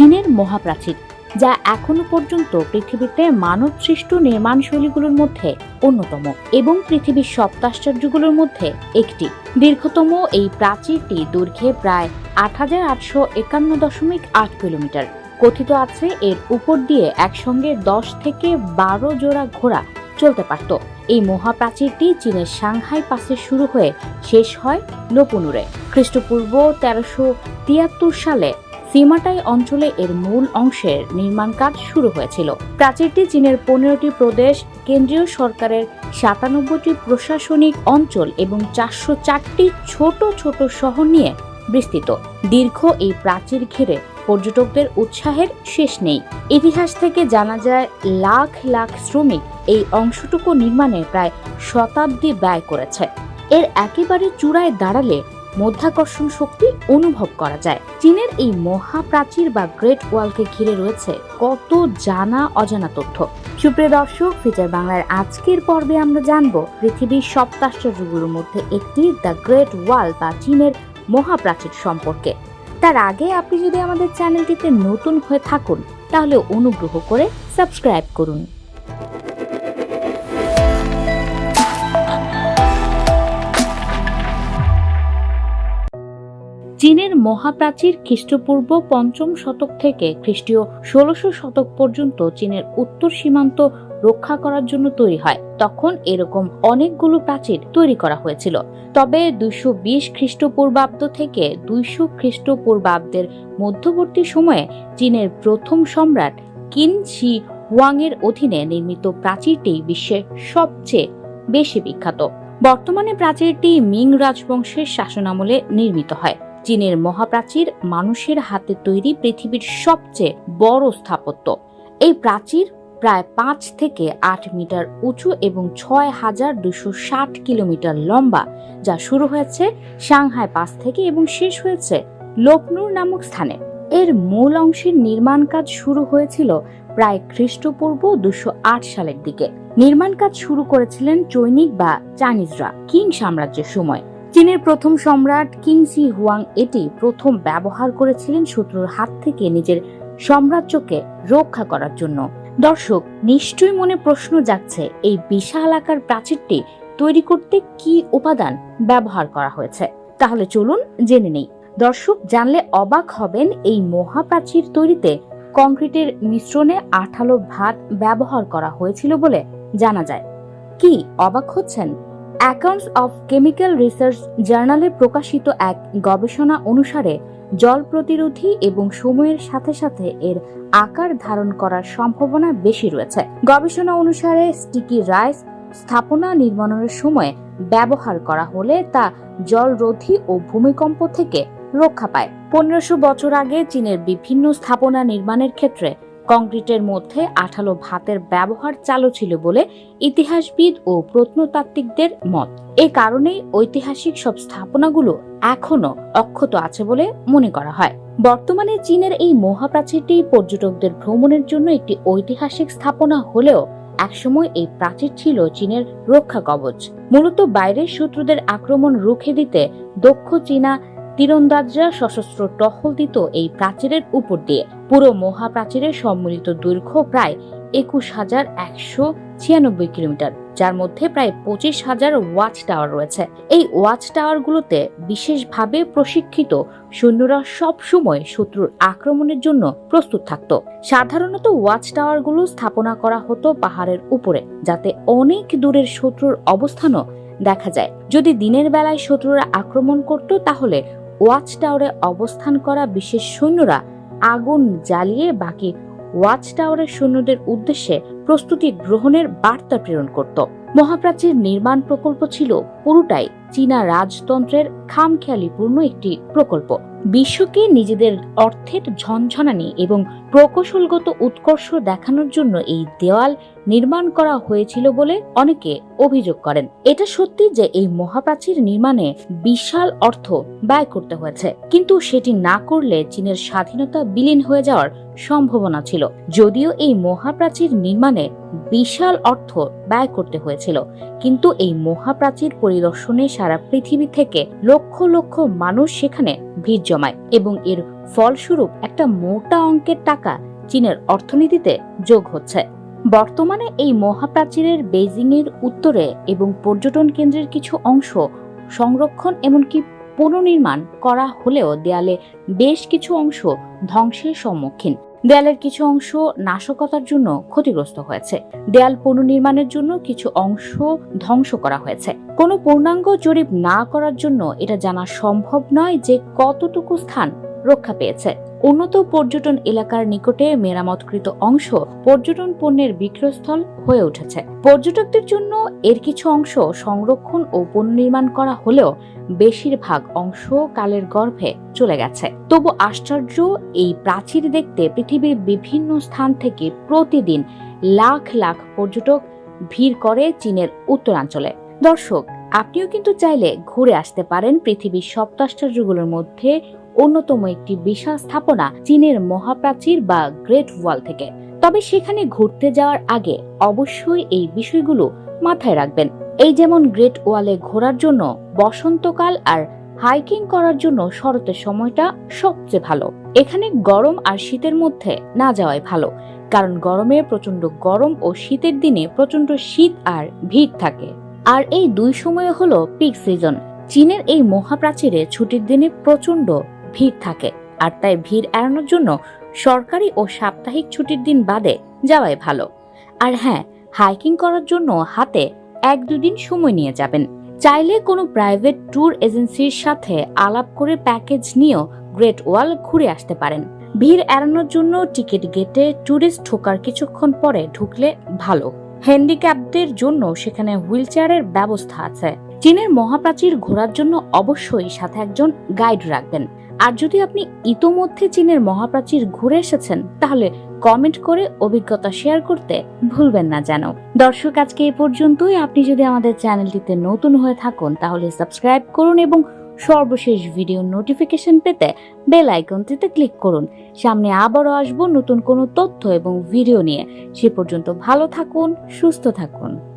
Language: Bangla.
চীনের মহাপ্রাচীর, যা এখনও পর্যন্ত পৃথিবীতে মানব সৃষ্ট নির্মাণ শৈলীগুলোর মধ্যে অন্যতম এবং পৃথিবীর সপ্তাশ্চর্যগুলোর মধ্যে একটি। দীর্ঘতম এই প্রাচীরটি দৈর্ঘ্যে প্রায় আট হাজার আটশো একান্ন দশমিক আট কিলোমিটার। কথিত আছে এর উপর দিয়ে একসঙ্গে দশ থেকে বারো জোড়া ঘোড়া চলতে পারত। এই মহাপ্রাচীরটি চীনের সাংহাই পাসে শুরু হয়ে শেষ হয় লোপনুরে। খ্রিস্টপূর্ব তেরোশো তিয়াত্তর সালে সীমাটাই অঞ্চলে এর মূল অংশের নির্মাণ কাজ শুরু হয়েছিল। প্রাচীরটি চীনের পনেরোটি প্রদেশ, কেন্দ্রীয় সরকারের সাতানব্বইটি প্রশাসনিক অঞ্চল এবং চারশো চারটি ছোট ছোট শহর নিয়ে বিস্তৃত। দীর্ঘ এই প্রাচীর ঘিরে পর্যটকদের উৎসাহের শেষ নেই। ইতিহাস থেকে জানা যায়, লাখ লাখ শ্রমিক এই অংশটুকু নির্মাণে প্রায় শতাব্দী ব্যয় করেছে। এর একেবারে চূড়ায় দাঁড়ালে মধ্যাকর্ষণ শক্তি অনুভব করা যায়। চীনের এই মহাপ্রাচীর বা গ্রেট ওয়ালকে ঘিরে রয়েছে কত জানা অজানা তথ্য। সুপ্রিয় দর্শক, ফিচার বাংলার আজকের পর্বে আমরা জানব পৃথিবীর সপ্তাশ্চর্যগুলোর মধ্যে একটি দ্য গ্রেট ওয়াল বা চীনের মহাপ্রাচীর সম্পর্কে। তার আগে আপনি যদি আমাদের চ্যানেলটিতে নতুন হয়ে থাকুন, তাহলে অনুগ্রহ করে সাবস্ক্রাইব করুন। চীনের মহাপ্রাচীর খ্রিস্টপূর্ব পঞ্চম শতক থেকে খ্রিস্টীয় ষোলশো শতক পর্যন্ত চীনের উত্তর সীমান্ত রক্ষা করার জন্য তৈরি হয়। তখন এরকম অনেকগুলো প্রাচীর তৈরি করা হয়েছিল। তবে দুইশো বিশ খ্রিস্টপূর্বাব্দ থেকে দুইশো খ্রিস্টপূর্বাব্দের মধ্যবর্তী সময়ে চীনের প্রথম সম্রাট কিন শি হুয়াংয়ের অধীনে নির্মিত প্রাচীরটি বিশ্বের সবচেয়ে বেশি বিখ্যাত। বর্তমানে প্রাচীরটি মিং রাজবংশের শাসনামলে নির্মিত হয়। চীনের মহাপ্রাচীর মানুষের হাতে তৈরি পৃথিবীর সবচেয়ে বড় স্থাপত্য। এই প্রাচীর প্রায় পাঁচ থেকে আট মিটার উঁচু এবং ছয় হাজার দুশো ষাট কিলোমিটার লম্বা, যা শুরু হয়েছে সাংহাই পাস থেকে এবং শেষ হয়েছে লোপনুর নামক স্থানে। এর মূল অংশের নির্মাণ কাজ শুরু হয়েছিল প্রায় খ্রিস্টপূর্ব দুশো আট সালের দিকে। নির্মাণ কাজ শুরু করেছিলেন চৈনিক বা চাইনিজরা কিং সাম্রাজ্যের সময়। চীনের প্রথম সম্রাট কিংসি হুয়াং এটি প্রথম ব্যবহার করেছিলেন শত্রুর হাত থেকে নিজের সাম্রাজ্যকে রক্ষা করার জন্য। দর্শক, নিশ্চয়ই মনে প্রশ্ন জাগছে, এই বিশাল আকার প্রাচীরটি তৈরি করতে কি উপাদান ব্যবহার করা হয়েছে? তাহলে চলুন জেনে নেই। দর্শক, জানলে অবাক হবেন এই মহাপ্রাচীর তৈরিতে কংক্রিটের মিশ্রণে আঠালো ভাত ব্যবহার করা হয়েছিল বলে জানা যায়। কি, অবাক হচ্ছেন? অ্যাকাউন্টস অফ কেমিক্যাল রিসার্চ জার্নালে প্রকাশিত এক গবেষণা অনুসারে, জল প্রতিরোধী এবং সময়ের সাথে সাথে এর আকার ধারণ করার সম্ভাবনা বেশি রয়েছে। গবেষণা অনুসারে স্টিকি রাইস স্থাপনা নির্মাণের সময় ব্যবহার করা হলে তা জলরোধী ও ভূমিকম্প থেকে রক্ষা পায়। পনেরোশো বছর আগে চীনের বিভিন্ন স্থাপনা নির্মাণের ক্ষেত্রে কংক্রিটের মধ্যে আঠালো ভাতের ব্যবহার চালু ছিল বলে ইতিহাসবিদ ও প্রত্নতাত্ত্বিকদের মত। এ কারণেই ঐতিহাসিক সব স্থাপনাগুলো এখনও অক্ষত আছে বলে মনে করা হয়। বর্তমানে চীনের এই মহাপ্রাচীরটি পর্যটকদের ভ্রমণের জন্য একটি ঐতিহাসিক স্থাপনা হলেও একসময় এই প্রাচীর ছিল চীনের রক্ষা কবচ। মূলত বাইরের শত্রুদের আক্রমণ রুখে দিতে দক্ষ চীনা তীরন্দাজরা সশস্ত্র টহল দিত এই প্রাচীরের উপর দিয়ে। পুরো মহাপ্রাচীরের সম্মিলিত দৈর্ঘ্য প্রায় একুশ হাজার একশো ছিয়ানব্বই কিলোমিটার, যার মধ্যে প্রায় পঁচিশ হাজার ওয়াচ টাওয়ার রয়েছে। এই ওয়াচ টাওয়ারগুলোতে বিশেষভাবে প্রশিক্ষিত সৈন্যরা সব সময় শত্রুর আক্রমণের জন্য প্রস্তুত থাকত। সাধারণত ওয়াচ টাওয়ারগুলো স্থাপনা করা হতো পাহাড়ের উপরে, যাতে অনেক দূরের শত্রুর অবস্থানও দেখা যায়। যদি দিনের বেলায় শত্রুরা আক্রমণ করত, তাহলে ওয়াচ টাওয়ারে অবস্থান করা বিশেষ সৈন্যরা আগুন জ্বালিয়ে বাকি ওয়াচ টাওয়ারের সৈন্যদের উদ্দেশ্যে প্রস্তুতি গ্রহণের বার্তা প্রেরণ করত। মহাপ্রাচীর নির্মাণ প্রকল্প ছিল পুরোটাই চীনা রাজতন্ত্রের খামখেয়ালিপূর্ণ একটি প্রকল্প। বিশ্বকে নিজেদের অর্থের ঝনঝনানি এবং প্রকৌশলগত উৎকর্ষ দেখানোর জন্য এই দেওয়াল নির্মাণ করা হয়েছিল বলে অনেকে অভিযোগ করেন। এটা সত্যি যে এই মহাপ্রাচীর নির্মাণে বিশাল অর্থ ব্যয় করতে হয়েছে, কিন্তু সেটি না করলে চীনের স্বাধীনতা বিলীন হয়ে যাওয়ার সম্ভাবনা ছিল। যদিও এই মহাপ্রাচীর নির্মাণে বিশাল অর্থ ব্যয় করতে হয়েছিল, কিন্তু এই মহাপ্রাচীর পরিদর্শনে সারা পৃথিবী থেকে লক্ষ লক্ষ মানুষ সেখানে ভিড় জমায় এবং এর ফলস্বরূপ একটা মোটা অঙ্কের টাকা চীনের অর্থনীতিতে যোগ হচ্ছে। বর্তমানে এই মহাপ্রাচীরের বেজিং এর উত্তরে এবং পর্যটন কেন্দ্রের কিছু অংশ সংরক্ষণ এমনকি পুনর্নির্মাণ করা হলেও দেয়ালে বেশ কিছু অংশ ধ্বংসের সম্মুখীন। দেয়ালের কিছু অংশ নাশকতার জন্য ক্ষতিগ্রস্ত হয়েছে। দেয়াল পুনর্নির্মাণের জন্য কিছু অংশ ধ্বংস করা হয়েছে। কোনো পূর্ণাঙ্গ জরিপ না করার জন্য এটা জানা সম্ভব নয় যে কতটুকু স্থান রক্ষা পেয়েছে। উন্নত পর্যটন এলাকার নিকটে মেরামতকৃত অংশ পর্যটন পণ্যের বিক্রয়স্থল হয়ে উঠেছে। পর্যটকদের জন্য এর কিছু অংশ সংরক্ষণ ও পুনর্নির্মাণ করা হলেও বেশিরভাগ অংশ কালের গর্ভে চলে গেছে। তবু আশ্চর্য, এই প্রাচীর দেখতে পৃথিবীর বিভিন্ন স্থান থেকে প্রতিদিন লাখ লাখ পর্যটক ভিড় করে চীনের উত্তরাঞ্চলে। দর্শক, আপনিও কিন্তু চাইলে ঘুরে আসতে পারেন পৃথিবীর সপ্তাশ্চর্যগুলোর মধ্যে অন্যতম একটি বিশাল স্থাপনা চীনের মহাপ্রাচীর বা গ্রেট ওয়াল থেকে। তবে সেখানে ঘুরতে যাওয়ার আগে অবশ্যই এই বিষয়গুলো মাথায় রাখবেন। এই যেমন গ্রেট ওয়ালে ঘোরার জন্য, বসন্তকাল আর হাইকিং করার জন্য শরতের সময়টা সবচেয়ে ভালো। এখানে গরম আর শীতের মধ্যে না যাওয়াই ভালো, কারণ গরমে প্রচণ্ড গরম ও শীতের দিনে প্রচণ্ড শীত আর ভিড় থাকে। আর এই দুই সময় হলো পিক সিজন চীনের এই মহাপ্রাচীরে ছুটির দিনে প্রচণ্ড ভিড় থাকে, আর তাই ভিড় এড়ানোর জন্য সরকারি ও সাপ্তাহিক ছুটির দিন বাদে যাওয়াই ভালো। আর হ্যাঁ হাইকিং করার জন্য হাতে এক দুদিন সময় নিয়ে যাবেন। চাইলে কোনো প্রাইভেট ট্যুর এজেন্সির সাথে আলাপ করে প্যাকেজ নিয়েও গ্রেট ওয়াল ঘুরে আসতে পারেন। ভিড় এড়ানোর জন্য টিকিট গেটে ট্যুরিস্ট ঢোকার কিছুক্ষণ পরে ঢুকলে ভালো। হ্যান্ডিক্যাপদের জন্য সেখানে হুইলচেয়ারের ব্যবস্থা আছে। চীনের মহাপ্রাচীর ঘোরার জন্য অবশ্যই সাথে একজন গাইড রাখবেন। আর যদি আপনি ইতোমধ্যে চীনের মহাপ্রাচীর ঘুরে এসেছেন, তাহলে কমেন্ট করে অভিজ্ঞতা শেয়ার করতে ভুলবেন না যেন দর্শক, আজকে এই পর্যন্তই। আপনি যদি আমাদের চ্যানেলটিতে নতুন হয়ে থাকুন, তাহলে সাবস্ক্রাইব করুন এবং সর্বশেষ ভিডিও নোটিফিকেশন পেতে বেল আইকনটিতে ক্লিক করুন। সামনে আবারও আসব নতুন কোনো তথ্য এবং ভিডিও নিয়ে। সে পর্যন্ত ভালো থাকুন, সুস্থ থাকুন।